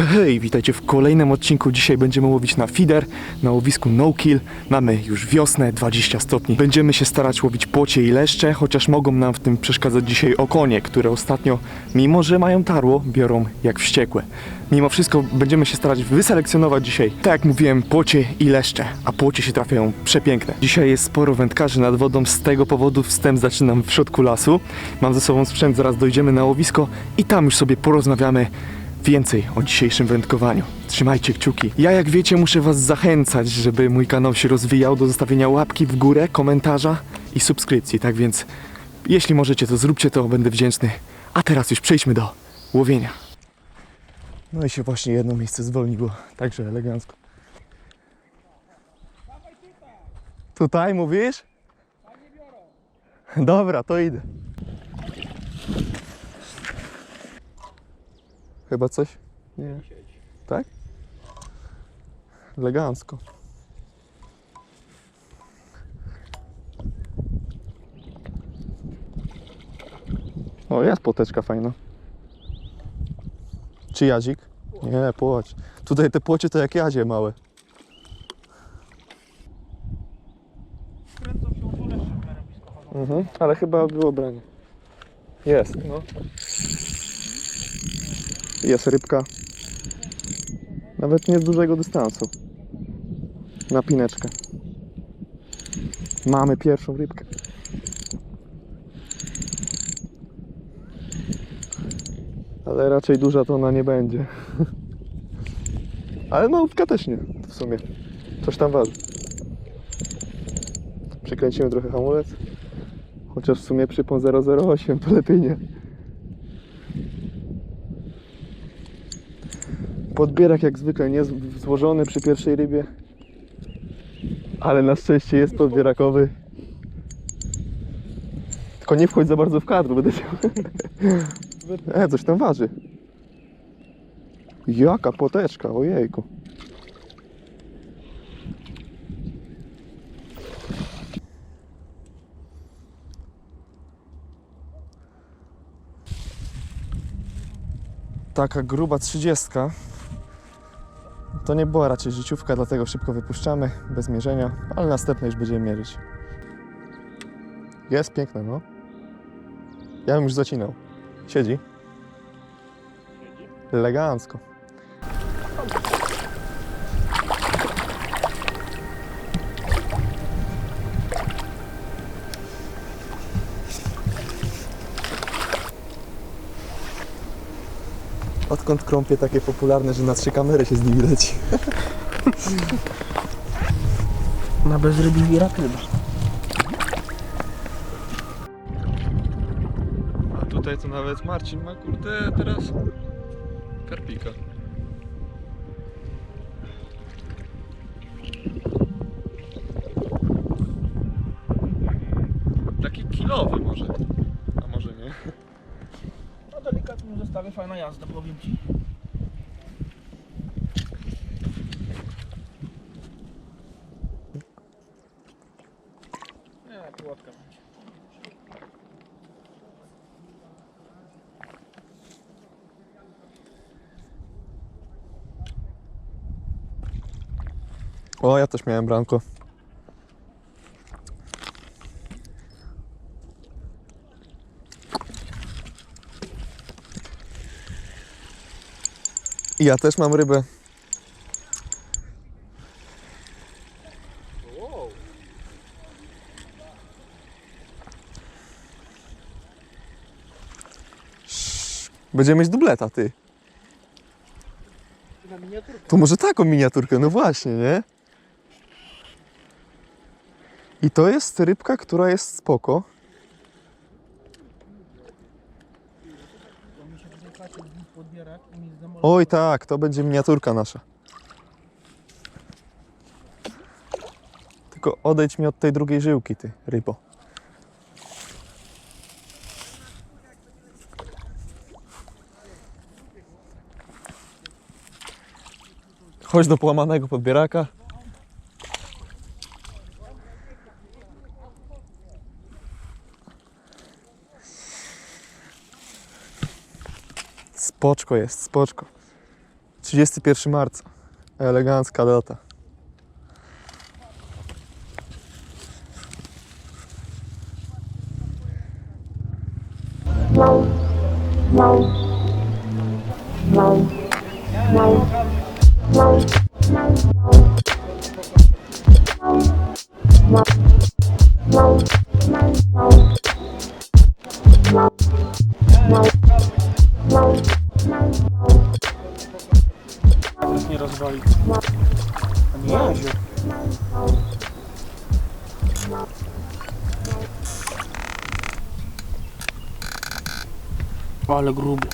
Hej, witajcie w kolejnym odcinku. Dzisiaj będziemy łowić na feeder, na łowisku no kill. Mamy już wiosnę, 20 stopni. Będziemy się starać łowić płocie i leszcze, chociaż mogą nam w tym przeszkadzać dzisiaj okonie, które ostatnio, mimo że mają tarło, biorą jak wściekłe. Mimo wszystko będziemy się starać wyselekcjonować dzisiaj, tak jak mówiłem, płocie i leszcze, a płocie się trafiają przepiękne. Dzisiaj jest sporo wędkarzy nad wodą, z tego powodu wstęp zaczynam w środku lasu. Mam ze sobą sprzęt, zaraz dojdziemy na łowisko i tam już sobie porozmawiamy więcej o dzisiejszym wędkowaniu. Trzymajcie kciuki. Ja jak wiecie muszę was zachęcać, żeby mój kanał się rozwijał do zostawienia łapki w górę, komentarza i subskrypcji. Tak więc jeśli możecie to zróbcie to, będę wdzięczny. A teraz już przejdźmy do łowienia. No i się właśnie jedno miejsce zwolniło, także elegancko. Tutaj mówisz? Dobra, to idę. Chyba coś? Nie. Tak? Elegancko. O, jest poteczka fajna. Czy jadzik? Nie, płoć. Tutaj te płocie to jak jadzie małe. Mhm, ale chyba było branie. Jest, no. Jest rybka. Nawet nie z dużego dystansu. Na pineczkę. Mamy pierwszą rybkę. Ale raczej duża to ona nie będzie. Ale malutka też nie, w sumie. Coś tam waży. Przekręcimy trochę hamulec. Chociaż w sumie przypon 008 to lepiej nie. Podbierak jak zwykle nie złożony przy pierwszej rybie. Ale na szczęście jest podbierakowy. Tylko nie wchodź za bardzo w kadr, będę chciał. E, coś tam waży. Jaka poteczka, ojejku. taka gruba trzydziestka. To nie była raczej życiówka, dlatego szybko wypuszczamy, bez mierzenia, ale następne już będziemy mierzyć. Jest piękne, no. Ja bym już zacinał. Siedzi. Elegancko. Odkąd krąpie takie popularne, że na trzy kamery się z nimi leci? Na bezrybi biera ryba. A tutaj to nawet Marcin ma kurde teraz karpika. Taki kilowy może. A może nie. No delikatnie zestawie, fajna jazda, powiem ci. O, ja też miałem branko. Ja też mam rybę. Będziemy mieć dubleta, ty. To może taką miniaturkę, no właśnie, nie? I to jest rybka, która jest spoko. Oj tak, to będzie miniaturka nasza. Tylko odejdź mi od tej drugiej żyłki, ty rybo. Chodź do połamanego podbieraka. Spoczko jest, spoczko. 31 marca. Elegancka data. Teraz Ale gruby.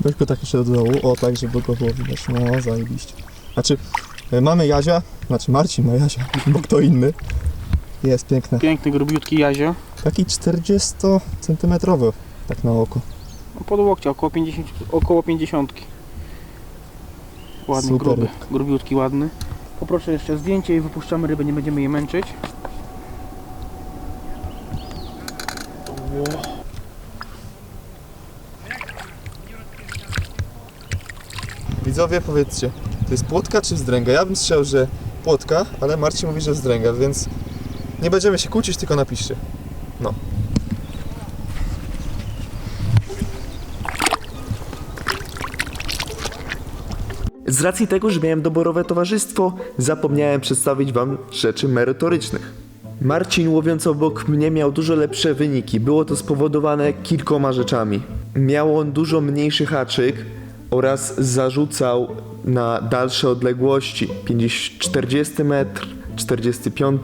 Weź go tak jeszcze do dołu, o tak, żeby go było widać. No, zajebiście. Znaczy, e, mamy Jazia, znaczy Marcin ma Jazia, bo kto inny. Jest piękne. Piękny, grubiutki jazio. Taki 40 centymetrowy, tak na oko. No, Pod łokcia, około 50. Około 50. Ładny, Super gruby. rybka. Grubiutki, ładny. Poproszę jeszcze zdjęcie i wypuszczamy rybę, nie będziemy jej męczyć. Widzowie, powiedzcie, to jest płotka czy wzdręga? Ja bym strzał, że płotka, ale Marcin mówi, że wzdręga, więc nie będziemy się kłócić, tylko napiszcie. No. Z racji tego, że miałem doborowe towarzystwo, zapomniałem przedstawić Wam rzeczy merytorycznych. Marcin łowiąc obok mnie miał dużo lepsze wyniki. Było to spowodowane kilkoma rzeczami. Miał on dużo mniejszy haczyk oraz zarzucał na dalsze odległości 50, 40 metr, 45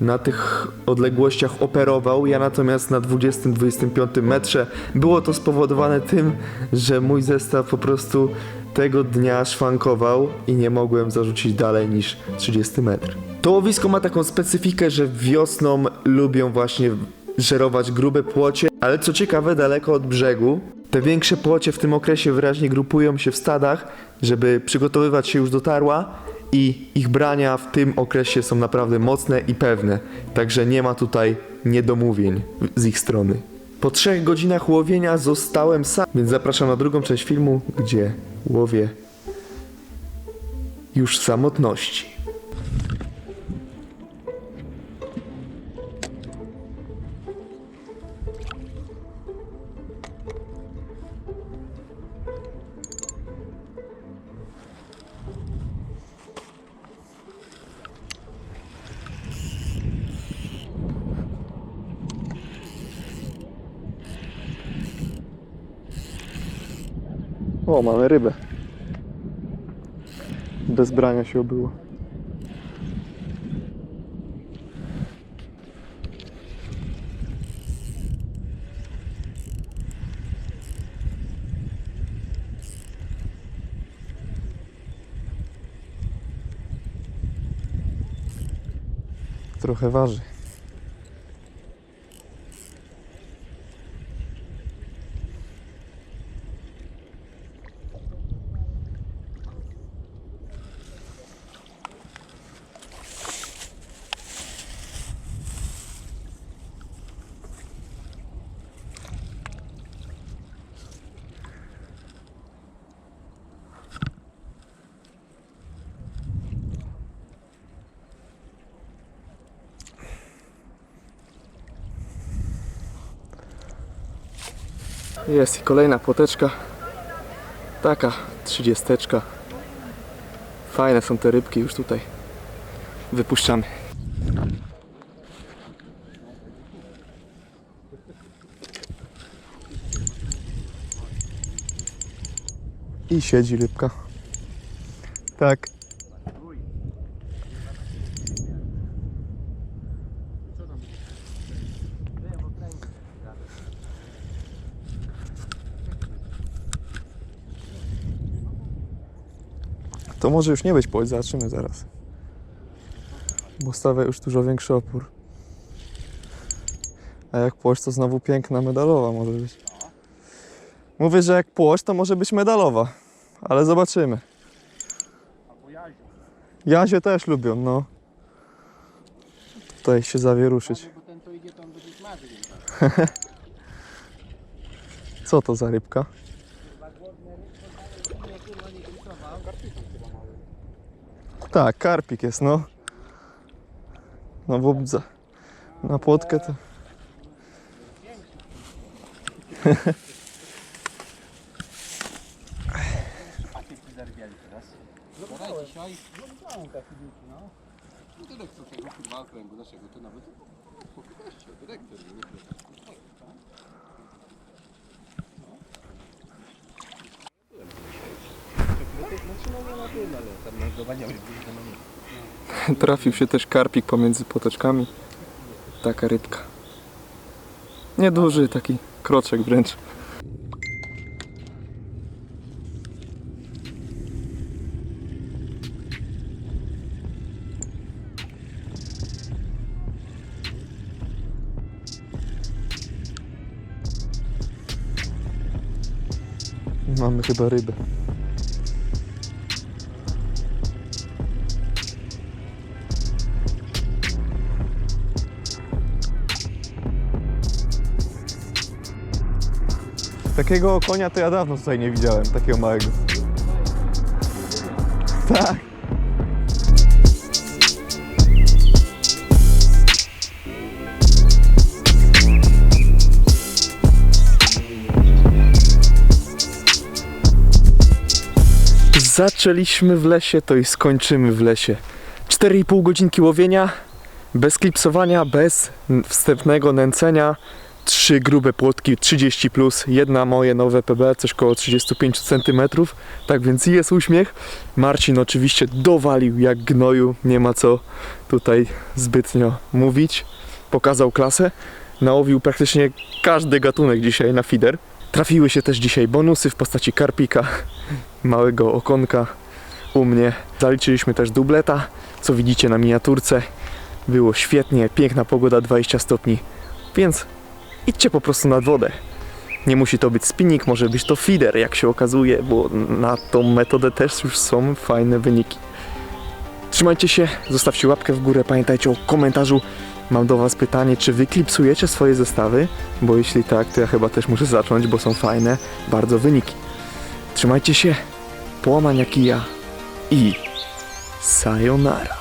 na tych odległościach operował, ja natomiast na 20-25 metrze. Było to spowodowane tym, że mój zestaw po prostu tego dnia szwankował i nie mogłem zarzucić dalej niż 30 metr. To łowisko ma taką specyfikę, że wiosną lubią właśnie żerować grube płocie, ale co ciekawe daleko od brzegu. Te większe płocie w tym okresie wyraźnie grupują się w stadach, żeby przygotowywać się już do tarła i ich brania w tym okresie są naprawdę mocne i pewne, także nie ma tutaj niedomówień z ich strony. Po trzech godzinach łowienia zostałem sam, więc zapraszam na drugą część filmu, gdzie łowię już w samotności. O, mamy rybę. Bez brania się obyło. Trochę waży. Jest i kolejna płoteczka. Taka trzydziesteczka. Fajne są te rybki już tutaj. Wypuszczamy. I siedzi rybka. Tak. To może już nie być płoć, zobaczymy zaraz. Bo stawia już dużo większy opór. A jak płoć, to znowu piękna medalowa może być. Mówię, że jak płoć, to może być medalowa. Ale zobaczymy. Jazie też lubią, no. Tutaj się zawieruszyć. Co to za rybka? Tak, karpik jest, no. No wobdza. Na płotkę to... Dyrektor tego kurwa okręgu naszego to nawet po 15, dyrektor. Trafił się też karpik pomiędzy poteczkami. Taka rybka. Nieduży, taki kroczek wręcz. Mamy chyba rybę. Takiego konia to ja dawno tutaj nie widziałem, takiego małego. Tak. Zaczęliśmy w lesie, to i skończymy w lesie. 4,5 godzinki łowienia, bez klipsowania, bez wstępnego nęcenia. Trzy grube płotki 30 plus, jedna moje nowe PB, coś koło 35 cm. Tak więc jest uśmiech. Marcin oczywiście dowalił jak gnoju, nie ma co tutaj zbytnio mówić. Pokazał klasę, nałowił praktycznie każdy gatunek dzisiaj na feeder. Trafiły się też dzisiaj bonusy w postaci karpika, małego okonka u mnie. Zaliczyliśmy też dubleta, co widzicie na miniaturce. Było świetnie, piękna pogoda, 20 stopni, więc idźcie po prostu nad wodę. Nie musi to być spinning, może być to feeder, jak się okazuje, bo na tą metodę też już są fajne wyniki. Trzymajcie się, zostawcie łapkę w górę, pamiętajcie o komentarzu. Mam do Was pytanie, czy Wy klipsujecie swoje zestawy? Bo jeśli tak, to ja chyba też muszę zacząć, bo są fajne bardzo wyniki. Trzymajcie się, połamania kija i sayonara.